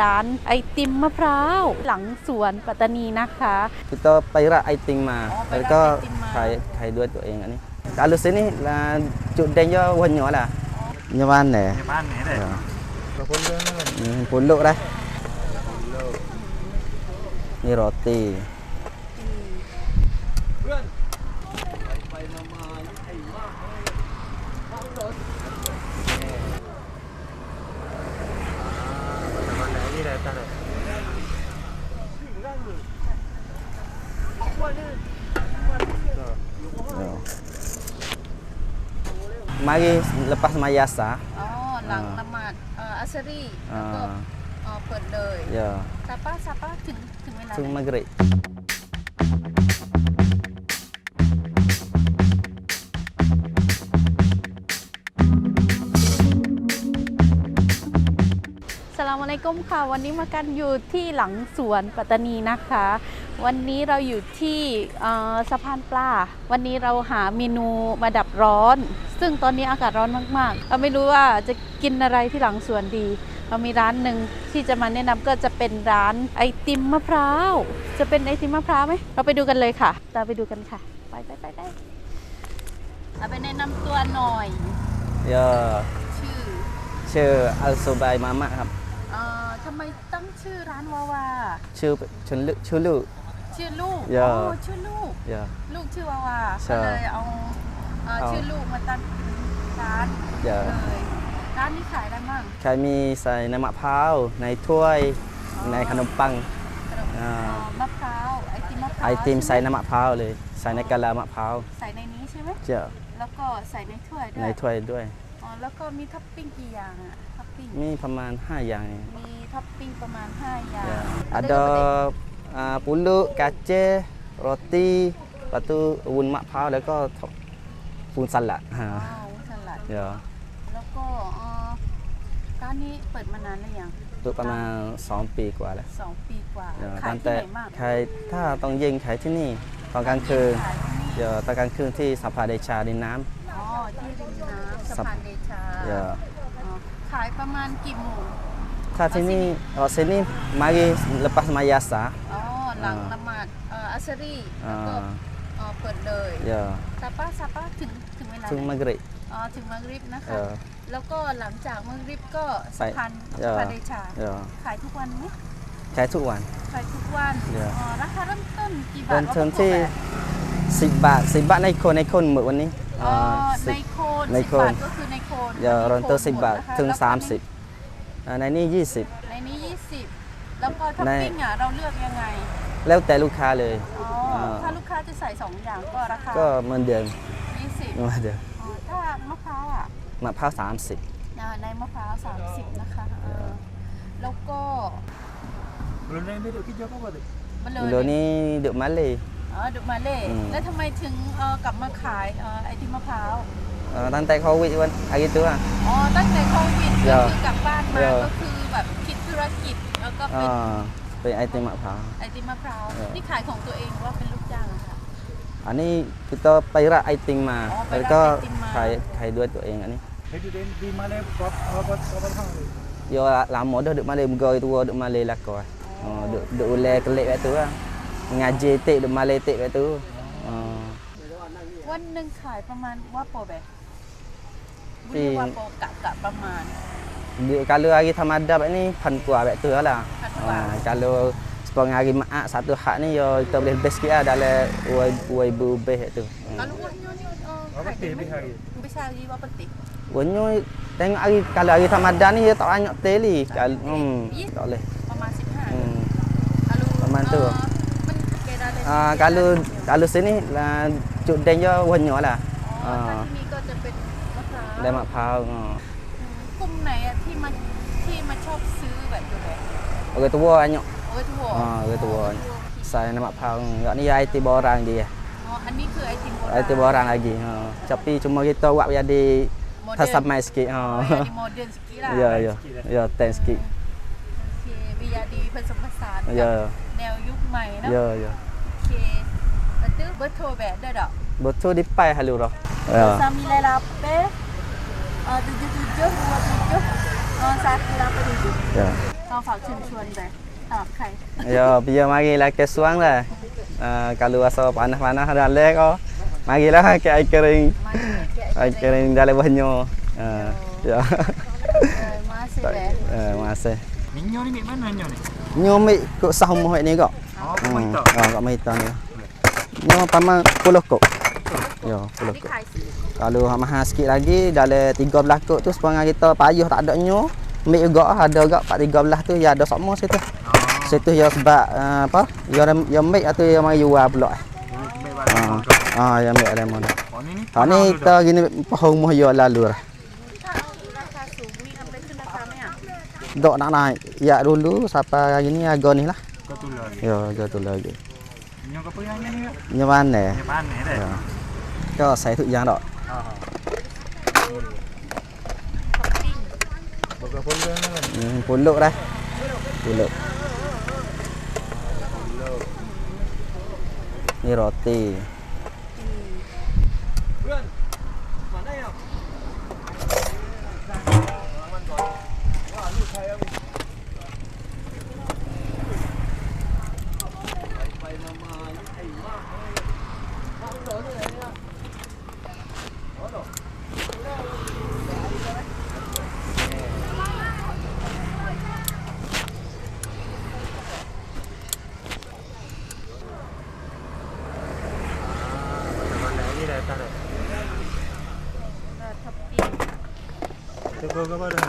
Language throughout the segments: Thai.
ร้านไอติมมะพร้าว หลังสวนปัตตานีนะคะ kita pairat item ma. Oh, pairat Mereka item ma. khai khai dua tu yang ni. Kalau sini là chụp đèn cho banyak lah. Nyaman nè. ในบ้านนี้เลย Dạ. เราคนเรื่องนั่นเลย Hmm, puluk dah. Ni roti. วันไหนที่ไหนตั้งแต่ Ya. Mari lepas maya asar. อ๋อหลังอ่าละหมาดเอ่ออัสรีแล้วก็ Ah, เอ่อเปิดเลย ya. ซาป้าซาป้าถึงถึงเวลา Tung ไหน maghrib. สลามอะลัยกุมค่ะ วันนี้มากันอยู่ที่หลังสวนปัตตานีนะคะ วันนี้เราอยู่ที่เอ่อสะพานปลา วันนี้เราหาเมนูมาดับร้อน ซึ่งตอนนี้อากาศร้อนมากๆ เราไม่รู้ว่าจะกินอะไรที่หลังสวนดี เรามีร้านหนึ่งที่จะมาแนะนำก็จะเป็นร้านไอติมมะพร้าว จะเป็นไอติมมะพร้าวไหม เราไปดูกันเลยค่ะตามไปดูกันค่ะ ไปไปไปไปเอาไปแนะนำตัวหน่อย Ya. ชื่อ ชื่อ Al Subai Mamat ครับเอ่อทำไมตั้งชื่อร้านวาวา ชื่อชนลึกชื่อลูก ชื่อลูกอย่าอ๋อชื่อลูก Ya. ลูกชื่อวาวาใช่ก็เลยเอาเอ่อเอา ชื่อลูกมาตั้งร้าน Ya. เลยร้านนี้ขายอะไรบ้างใครมีใส่น้ำมะพร้าวในถ้วยในขนมปัง ขนมอ่า เอ่อมะพร้าวไอติมมะพร้าวไอติมใส่ช่หน้ำมะพร้าวเลยใส่ในกะลามะพร้าวใส่ในนี้ใช่ไหมเจ้าแล้วก็ใส่ในถ้วยด้วในยถ้วยด้วย อ๋อแล้วก็มีท็อปปิ้งกี่อย่างอะท็อปปิ้งมีประมาณ 5 อย่างเองมีท็อปปิ้งประมาณ5อย่าง Ya. Ada Ada apa uh, pulut, kacang, roti, lepas tu wun mak pau แล้วก็ปูนสลัดฮะว้าวสลัดเดี๋ยวแล้วก็เอ่อร้านนี้เปิดมานานหรือยังตัวประมาณ2ปีกว่าแล้วสองปีกว่าเดี๋ยวขายตั้งที่แต่ไหนมากขายถ้าต้องเย็นขายที่นี่ตอนกลางคืนขายที่นี่เดี๋ยวตอนกลางคืนที่สัพพาเดชาดินน้อ๋อที่ริมน้ำสะสับพานเดชาำเดี๋ยวอ๋อขายประมาณกี่โมงถ้าที่นี่อ๋อที่นี่ mari lepas maya asar อ๋อ หลังอ่าละหมาดเอ่ออัสรีอ่แล้วก็าเอ่อเปิดเลยเดี๋ยวซาป้าซาป้าถึงถึงเวลาถึงไหน maghrib อ๋อถึงมังริบนะเอคะอแล้วก็หลังจากมังริบก็ไปสะพานเออสะพานเดชาเดี๋ยวขายทุกวันไหมขายทุกวันขายทุกวันเดี๋ยวอ๋อราคาเริ่มต้นกี่บาทเริ่มต้นว่าที่ประมาณ10 บาท 10 บาทในคนในคนหมดวันนี้อ๋อสิในบโคนในสิบโคนบาทก็คือในโคนเดี๋ยวอันนี้เริ่มต้นโคน10 บาทหมดนะคะถึงแล้วก็ใน30อ่าในนี้ 20 ในนี้20แล้วก็ท็อปในปิ้งอะเราเลือกยังไง แล้วแต่ลูกค้าเลย อ๋ออ่า ถ้าลูกค้าจะใส่2อย่างก็ราคาก็เหมือนเดิม20เหมือนเดิมอ๋อถ้ามะพร้าวอะมะพร้าวอ่าในมะพร้าว30นะคะเออแล้วก็รุ่นแรกไม่ได้คิดเยอะก็ว่าเด็กมัน30เลอินโดยนีเดอะมาเลย อ๋อดุมาเล่อืม แล้วทำไมถึงเอ่อกลับมาขายเอ่อไอติมมะพร้าวตั้งแต่โควิดวันอาทิตย์ตัว อ๋อ ตั้งแต่โควิดเดี๋ก็ยวคือกลับบ้านมาเดี๋ยว ก็คือแบบคิดธุรกิจแล้วก็เป็นอ่า เป็นไอติมมะพร้าวไอติมมะพร้าวเดี๋ยวนี่ขายของตัวเองหรือว่าเป็นลูกจ้างอะคะ อันนี้ kita ไปรับไอติมมา อ๋อไปรับแล้วก็ไอติมมา ขายขายด้วยตัวเองอันนี้เฮ้ยดูเด่นดีมาเลยก๊อปก๊อปก๊อปก๊อปทั้งเลย Yo lama dah duk malai megoi tua duk malai lakor. Oh, duk duk ulai kelik kat tu lah. Ngaji tik duk malai tik kat tu. Oh. วันหนึ่งขายประมาณว่าโปรแบบบุปีญว่าโปรกะกะประมาณ Dia, kalau hari tamadab ni pan kuah kat tu lah. Pan kuah. Ha, kalau sepuluh hari maak satu hak ni yo kita boleh best sikit lah dalam 2000 lebih kat tu. Hmm. kalau wanyo ni uh, เขาก็ขายตีได้ไหมไม่ใช่ bisa lagi berapa tik Wanyo tengok hari kalau hari tamadab ni dia tak banyak teli. Kalau hmm, Ya. tak boleh. ประมาณ15 Hmm. Lalu ประมาณ tu. uh, มันเกดาเลย Ah kalau kalau sini lah cuk den je banyak lah. อ๋ออ่าถ้าที่นี่ ก็จะเป็นมะพร้าว Ada mak pau. Ha. กลุ่มไหนอะที่มาที่มาชอบซื้อแบบอยู่แบบ Orang tua banyak. โอ้ยถั่วอ่าโอ้ยถั่วอ๋อ Saya nama pau. Enggak ni IT borang dia. อ๋ออันนี้คือไอติมโบราณ IT borang lagi. Ha. Tapi cuma kita buat jadi โมเดิร์น tersamai sikit. อ๋อ Ha. ยาดีโมเดิร์นสกีล่ะ Ya ya. Ya ten sikit. โอเควิยาดีผสมผสานกับ Ya. แนวยุคใหม่เนาะ Ya ya. โอเคแล้วตื้อเบอร์โทรแบบได้ดอก Betul di pai halu dah. Ya. ซา tujuh tujuh dua tujuh satu delapan tujuh Ya. ขก็ฝากเชิญชวนไปสำหรับใคร Yo, biar marilah ke Suang lah. Uh, kalau rasa panas-panas ada lek ko, marilah ke air kering. มาเกี่ยว Air kering dalam banyo. Uh, ya. มาสิแหละ Uh, masih. Minyo ni mik mana nyo ni? Nyo mik kok sah umur ni kok. Oh, kau main tak? Oh, kat Mahita ni. Nyo pamang 10 kok. Yo, 10นี่ kok. ขายสิ Kalau hak mahal sikit lagi dalam 13 kok tu sepanjang kita payuh tak ada nyo. Mik juga ada gak 4 13 tu ya ada sama situ. Oh. Situ ya sebab uh, apa? Ya ya mik atau ya mai jual pula. Mik Ah, balik. ah ya mik lemon. Oh ni ni. Ha ni kita gini pohon muh ya lalu lah. ถ้าเอาราคาสูงมีเอาไปขึ้นราคาไหมอะ Dok nak naik. Ya dulu sampai hari ni harga ni lah. Kau tu lah. Ya harga tu lagi. Minyo kau yang ni ni. Nya mana? Minyo panas dah. Ya. Cho saya tu yang dok. Ha ha. Bagai pola ni kan. Hmm, puluk dah. Puluk. Ni roti. Bagai lagi dah tak dah.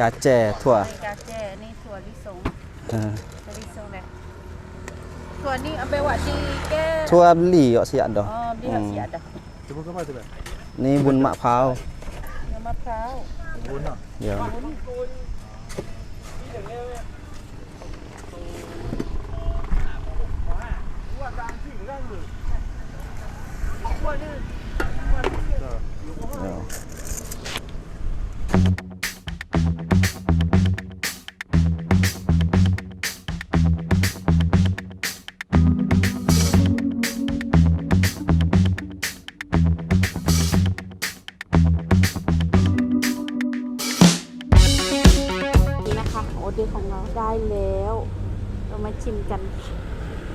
กาเจถั่ว่กาแจนี่ถั่วลิสงลิสงเลยถั่วนี่เอาไปหวาดีแกถั่วหลี่เสียดดอกอ๋อดีกัเสียดอ่นี่บุญมะพร้าวมะพร้าว Bun lah. เดี๋ยว ทั่วลื่น กัน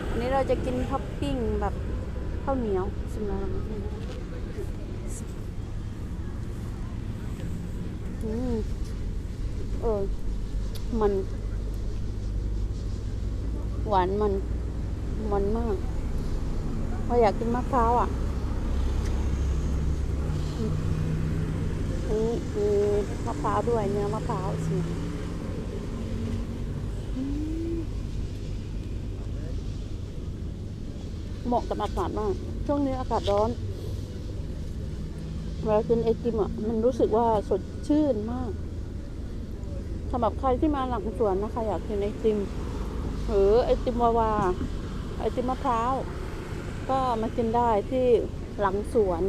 วันนี้เราจะกินท็อปปิ้งแบบข้าวเหนียวชิมแล้วเรามาชิมอืมเออ มัน หวานมัน มันมากเราอยากกินมะพร้าวอะอันนี้มีมะพร้าวด้วยเนื้อมะพร้าวสิอืม เหมาะกับอากาศมาก ช่วงนี้อากาศร้อนเวลากินไอติมอะมันรู้สึกว่าสดชื่นมากสำหรับใครที่มาหลังสวนนะคะอยากกินไอติมหรือไอติมวาวาไอติมมะพร้าว ก็มากินได้ที่หลังสวน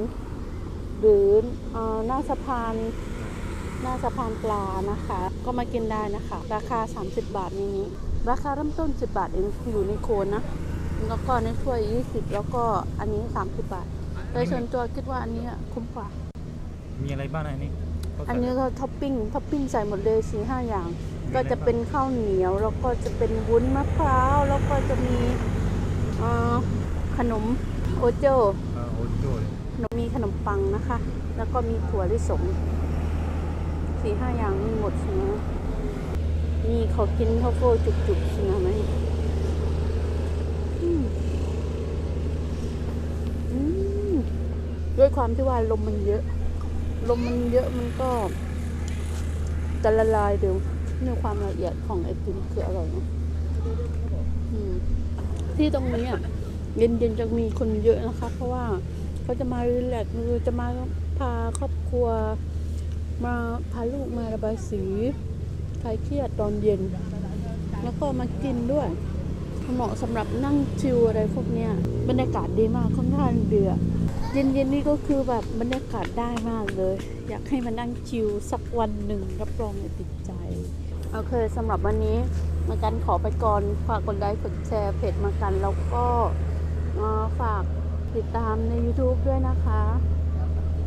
หรืออหน้าสะพานหน้าสะพานปลานะคะ ก็มากินได้นะคะ ราคา 30 บาทนี้ ราคาเริ่มต้น 10 บาทเองอยู่ในโคนนะ แล้วก็ในถ้วย 20 แล้วก็อันนี้ 30 บาท โดยส่วนตัวคิดว่าอันนี้คุ้มกว่า มีอะไรบ้างนะอันนี้อันนี้ก็ท็อปปิ้งท็อปปิ้งใส่หมดเลยสี่ห้าอย่าง ก็จะเป็นข้าวเหนียว แล้วก็จะเป็นวุ้นมะพร้าว แล้วก็จะมีเอ่อขนมโอโจอ่าโอโจ้เลยขนมมีขนมปังนะคะ แล้วก็มีถั่วลิสงสี่ห้าอย่างนี่หมดใช่ไหมนี่เขากินข้าวโพดจุกๆใช่ไหมอืมอืม ด้วยความที่ว่าลมมันเยอะ ลมมันเยอะมันก็จะละลายเร็วในความละเอียดของไอติมคืออร่อยนะที่ตรงนี้อะเย็นๆจะมีคนเยอะนะคะ เพราะว่าเขาจะมารีแลกซ์มือจะมาพาครอบครัว มาพาลูกมาระบายสีคลายเครียดตอนเย็น แล้วก็มากินด้วย เหมาะสำหรับนั่งชิลอะไรพวกเนี้ยบรรยากาศดีมากค่อนข้างเดือเย็นๆนี่ก็คือแบบบรรยากาศได้มากเลย อยากให้มานั่งชิลสักวันหนึ่งรับรองเลยติดใจโอเคสำหรับวันนี้มากันขอไปก่อนฝากกดไลค์กดแชร์เพจมากันแล้วก็ฝากติดตามใน YouTube ด้วยนะคะ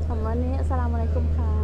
สำหรับวันนี้อัสสลามุอะลัยกุมค่ะ